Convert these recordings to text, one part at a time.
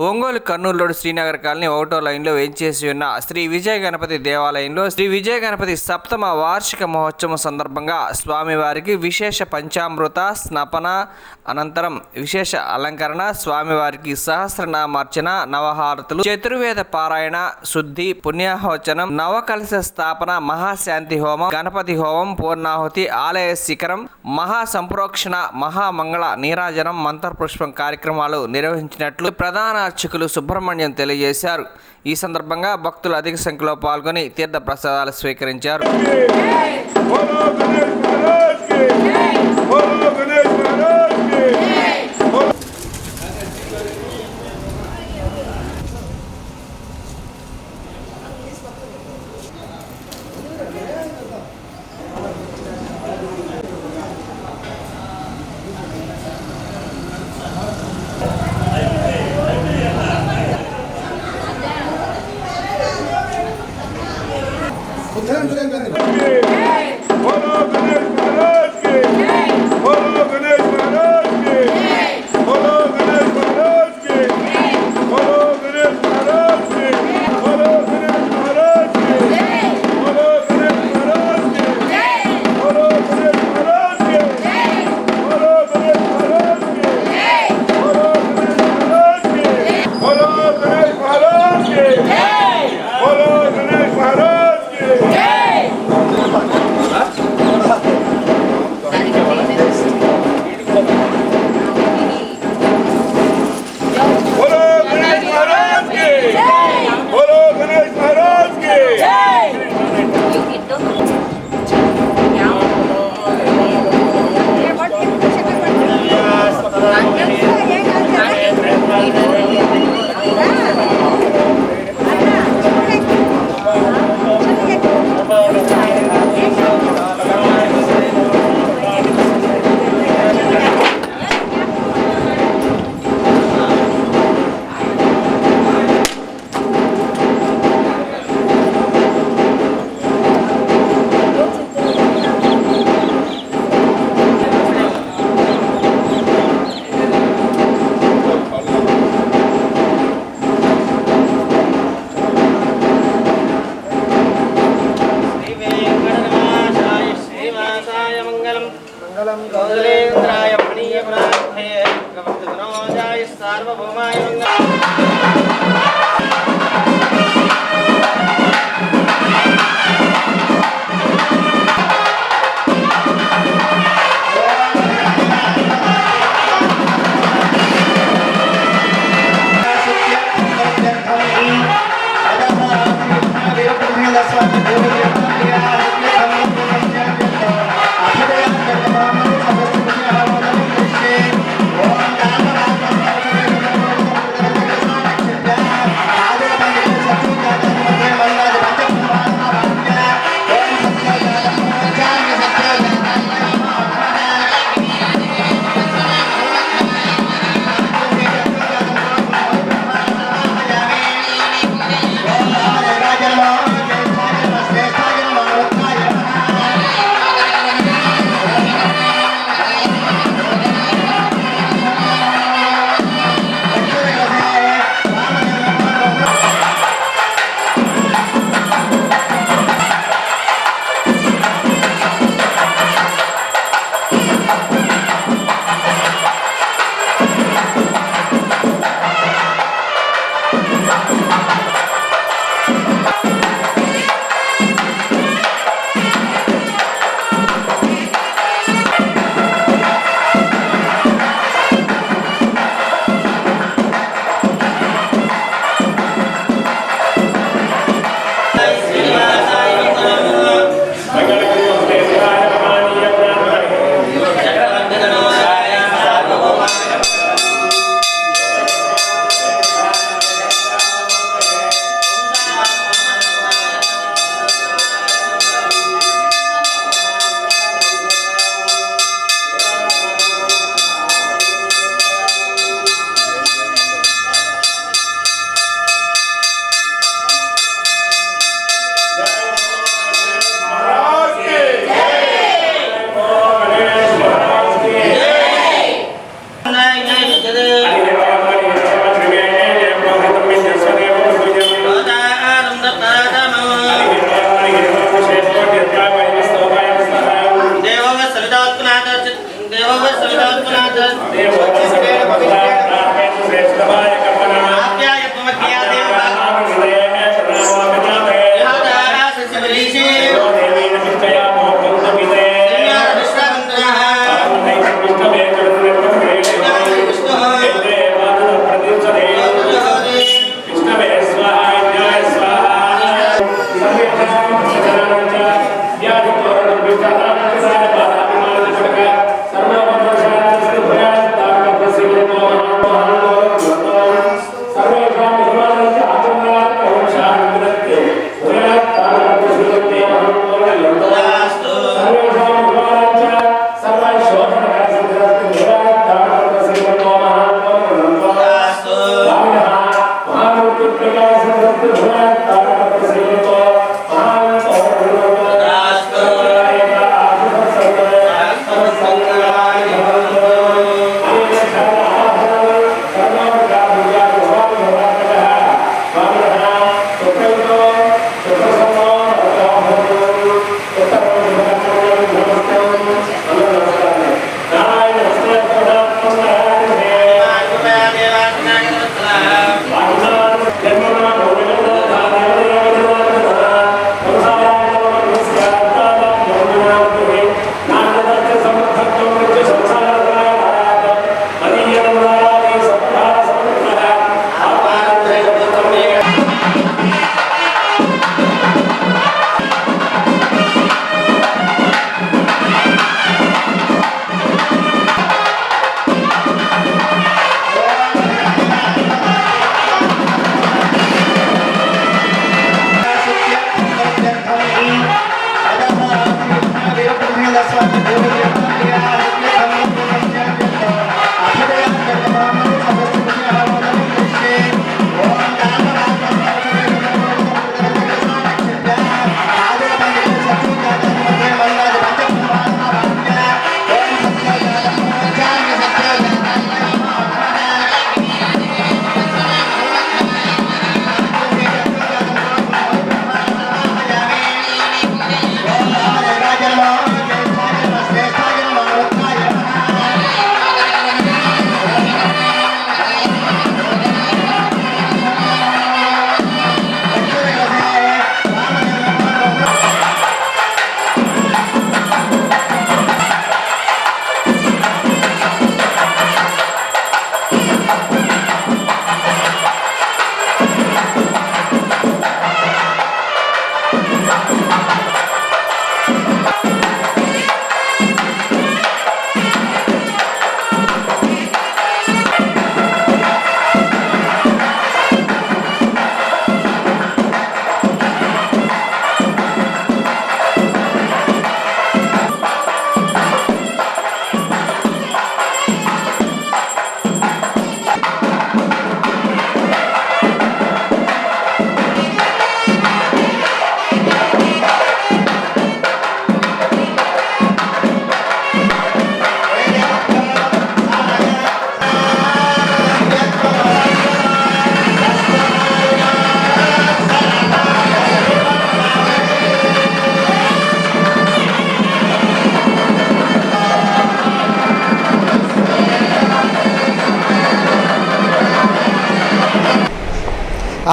Ongole Kurnool road Srinagar colony ఒకటో లైన్లో వేంచేసి ఉన్న శ్రీ విజయ గణపతి దేవాలయంలో శ్రీ విజయ గణపతి సప్తమ వార్షిక మహోత్సవం సందర్భంగా స్వామివారికి విశేష పంచామృత స్నపన అనంతరం విశేష అలంకరణ స్వామివారికి సహస్రనామార్చన నవహారతులు చతుర్వేద పారాయణ శుద్ధి పుణ్యాహోచనం నవకలశ స్థాపన మహాశాంతి హోమం గణపతి హోమం పూర్ణాహుతి ఆలయ శిఖరం మహా సంప్రోక్షణ మహామంగళ నీరాజనం మంత్రపుష్పం కార్యక్రమాలు నిర్వహించినట్లు ప్రధాన అర్చకులు సుబ్రహ్మణ్యం తెలియజేశారు. ఈ సందర్భంగా భక్తులు అధిక సంఖ్యలో పాల్గొని తీర్థ ప్రసాదాలు స్వీకరించారు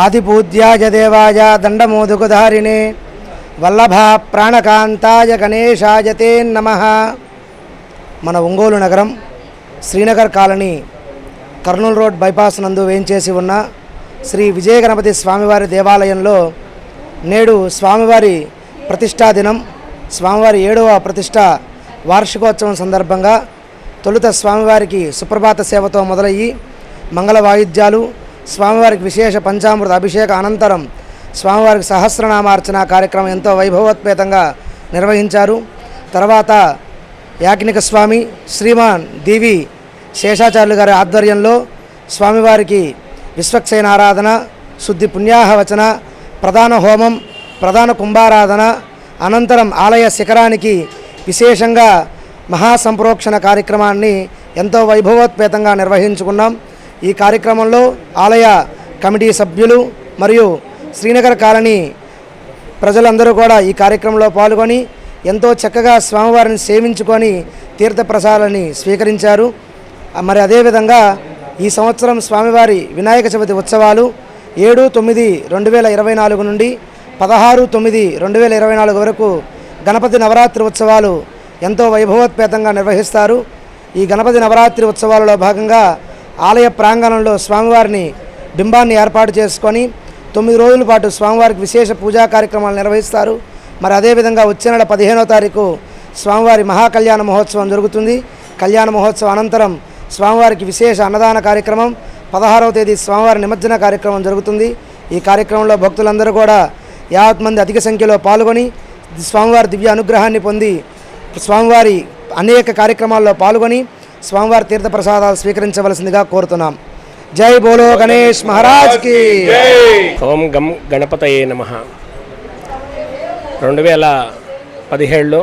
ఆదిపూజ్యాయ దేవాయ దండమోదుకుధారిణే వల్లభ ప్రాణకాంతాయ గణేశాయ తే నమ. మన ఒంగోలు నగరం Srinagar colony Kurnool road bypass నందు వేయించేసి ఉన్న శ్రీ విజయ గణపతి స్వామివారి దేవాలయంలో నేడు స్వామివారి ప్రతిష్టా దినం స్వామివారి ఏడవ ప్రతిష్ట వార్షికోత్సవం సందర్భంగా తొలుత స్వామివారికి సుప్రభాత సేవతో మొదలయ్యి మంగళ వాయిద్యాలు స్వామివారికి విశేష పంచామృత అభిషేక అనంతరం స్వామివారికి సహస్రనామార్చన కార్యక్రమం ఎంతో వైభవోత్పేతంగా నిర్వహించారు. తర్వాత యాజ్ఞిక స్వామి శ్రీమాన్ దేవి శేషాచార్యులు గారి ఆధ్వర్యంలో స్వామివారికి విశ్వక్సేన ఆరాధన శుద్ధి పుణ్యాహవచన ప్రధాన హోమం ప్రధాన కుంభారాధన అనంతరం ఆలయ శిఖరానికి విశేషంగా మహాసంప్రోక్షణ కార్యక్రమాన్ని ఎంతో వైభవోత్పేతంగా నిర్వహించుకున్నాం. ఈ కార్యక్రమంలో ఆలయ కమిటీ సభ్యులు మరియు శ్రీనగర్ కాలనీ ప్రజలందరూ కూడా ఈ కార్యక్రమంలో పాల్గొని ఎంతో చక్కగా స్వామివారిని సేవించుకొని తీర్థప్రసాదాలని స్వీకరించారు. మరి అదేవిధంగా ఈ సంవత్సరం స్వామివారి వినాయక చవితి ఉత్సవాలు ఏడు తొమ్మిది రెండు వేల ఇరవై నాలుగు నుండి పదహారు తొమ్మిది రెండు వేల ఇరవై నాలుగు వరకు గణపతి నవరాత్రి ఉత్సవాలు ఎంతో వైభవోత్పేతంగా నిర్వహిస్తారు. ఈ గణపతి నవరాత్రి ఉత్సవాలలో భాగంగా ఆలయ ప్రాంగణంలో స్వామివారిని బింబాన్ని ఏర్పాటు చేసుకొని తొమ్మిది రోజుల పాటు స్వామివారికి విశేష పూజా కార్యక్రమాలు నిర్వహిస్తారు. మరి అదేవిధంగా వచ్చే నెల పదిహేనో తారీఖు స్వామివారి మహాకళ్యాణ మహోత్సవం జరుగుతుంది. కళ్యాణ మహోత్సవం అనంతరం స్వామివారికి విశేష అన్నదాన కార్యక్రమం పదహారవ తేదీ స్వామివారి నిమజ్జన కార్యక్రమం జరుగుతుంది. ఈ కార్యక్రమంలో భక్తులందరూ కూడా యావత్ మంది అధిక సంఖ్యలో పాల్గొని స్వామివారి దివ్య అనుగ్రహాన్ని పొంది స్వామివారి అనేక కార్యక్రమాల్లో పాల్గొని స్వామివారి తీర్థప్రసాదాలు స్వీకరించవలసిందిగా కోరుతున్నాం. జై బోలో గణేష్ మహారాజ్కి ఓం గం గణపతయే నమ. రెండు వేల పదిహేడులో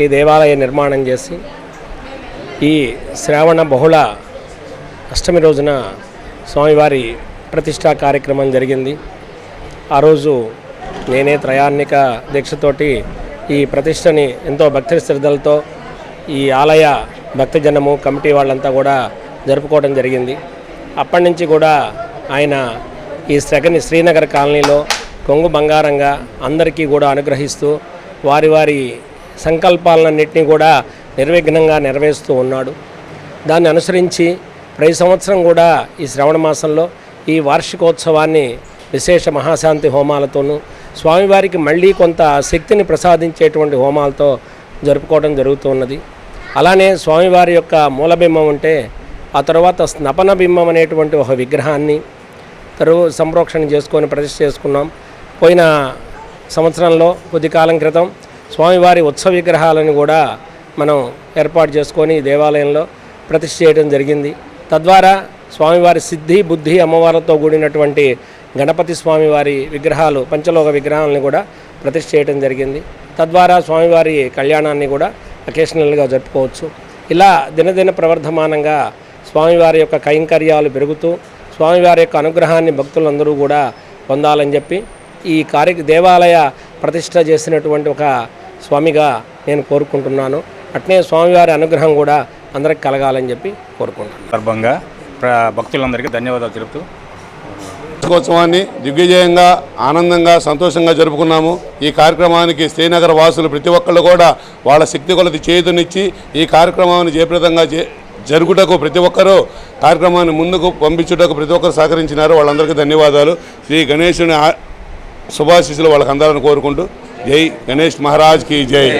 ఈ దేవాలయ నిర్మాణం చేసి ఈ శ్రావణ బహుళ అష్టమి రోజున స్వామివారి ప్రతిష్టా కార్యక్రమం జరిగింది. ఆ రోజు నేనే త్రయాన్నిక దీక్షతోటి ఈ ప్రతిష్టని ఎంతో భక్తి శ్రద్ధలతో ఈ ఆలయ భక్తజనము కమిటీ వాళ్ళంతా కూడా జరుపుకోవడం జరిగింది. అప్పటి నుంచి కూడా ఆయన ఈ శ్రగని శ్రీనగర్ కాలనీలో కొంగు బంగారంగా అందరికీ కూడా అనుగ్రహిస్తూ వారి వారి సంకల్పాలన్నింటినీ కూడా నిర్విఘ్నంగా నెరవేరుస్తూ ఉన్నాడు. దాన్ని అనుసరించి ప్రతి సంవత్సరం కూడా ఈ శ్రవణ మాసంలో ఈ వార్షికోత్సవాన్ని విశేష మహాశాంతి హోమాలతోనూ స్వామివారికి మళ్ళీ కొంత శక్తిని ప్రసాదించేటువంటి హోమాలతో జరుపుకోవడం జరుగుతున్నది అలానే స్వామివారి యొక్క మూలబింబం ఉంటే ఆ తర్వాత స్నపన బింబం అనేటువంటి ఒక విగ్రహాన్ని తరువు సంప్రోక్షణ చేసుకొని ప్రతిష్ఠ చేసుకున్నాం. పోయిన సంవత్సరంలో కొద్ది కాలం క్రితం స్వామివారి ఉత్సవ విగ్రహాలను కూడా మనం ఏర్పాటు చేసుకొని దేవాలయంలో ప్రతిష్ఠ చేయడం జరిగింది. తద్వారా స్వామివారి సిద్ధి బుద్ధి అమ్మవారితో కూడినటువంటి గణపతి స్వామివారి విగ్రహాలు పంచలోక విగ్రహాలను కూడా ప్రతిష్ఠ చేయడం జరిగింది. తద్వారా స్వామివారి కళ్యాణాన్ని కూడా అకేషనల్గా జరుపుకోవచ్చు. ఇలా దినదిన ప్రవర్ధమానంగా స్వామివారి యొక్క కైంకర్యాలు పెరుగుతూ స్వామివారి యొక్క అనుగ్రహాన్ని భక్తులందరూ కూడా పొందాలని చెప్పి ఈ కార్య దేవాలయ ప్రతిష్ట చేసినటువంటి ఒక స్వామిగా నేను కోరుకుంటున్నాను. అట్నే స్వామివారి అనుగ్రహం కూడా అందరికి కలగాలని చెప్పి కోరుకుంటున్నాను. సందర్భంగా భక్తులందరికీ ధన్యవాదాలు తెలుపుతూ వార్షికోత్సవాన్ని దిగ్విజయంగా ఆనందంగా సంతోషంగా జరుపుకున్నాము. ఈ కార్యక్రమానికి శ్రీనగర్ వాసులు ప్రతి ఒక్కళ్ళు కూడా వాళ్ళ శక్తి కొలది చేతునిచ్చి ఈ కార్యక్రమాన్ని జయప్రదంగా జరుగుటకు ప్రతి ఒక్కరూ కార్యక్రమాన్ని ముందుకు పంపించుటకు ప్రతి ఒక్కరు సహకరించినారు. వాళ్ళందరికీ ధన్యవాదాలు. శ్రీ గణేశుని ఆ- శుభాశీస్సులు వాళ్ళకి అందాలని కోరుకుంటూ జై గణేష్ మహారాజ్కి జై.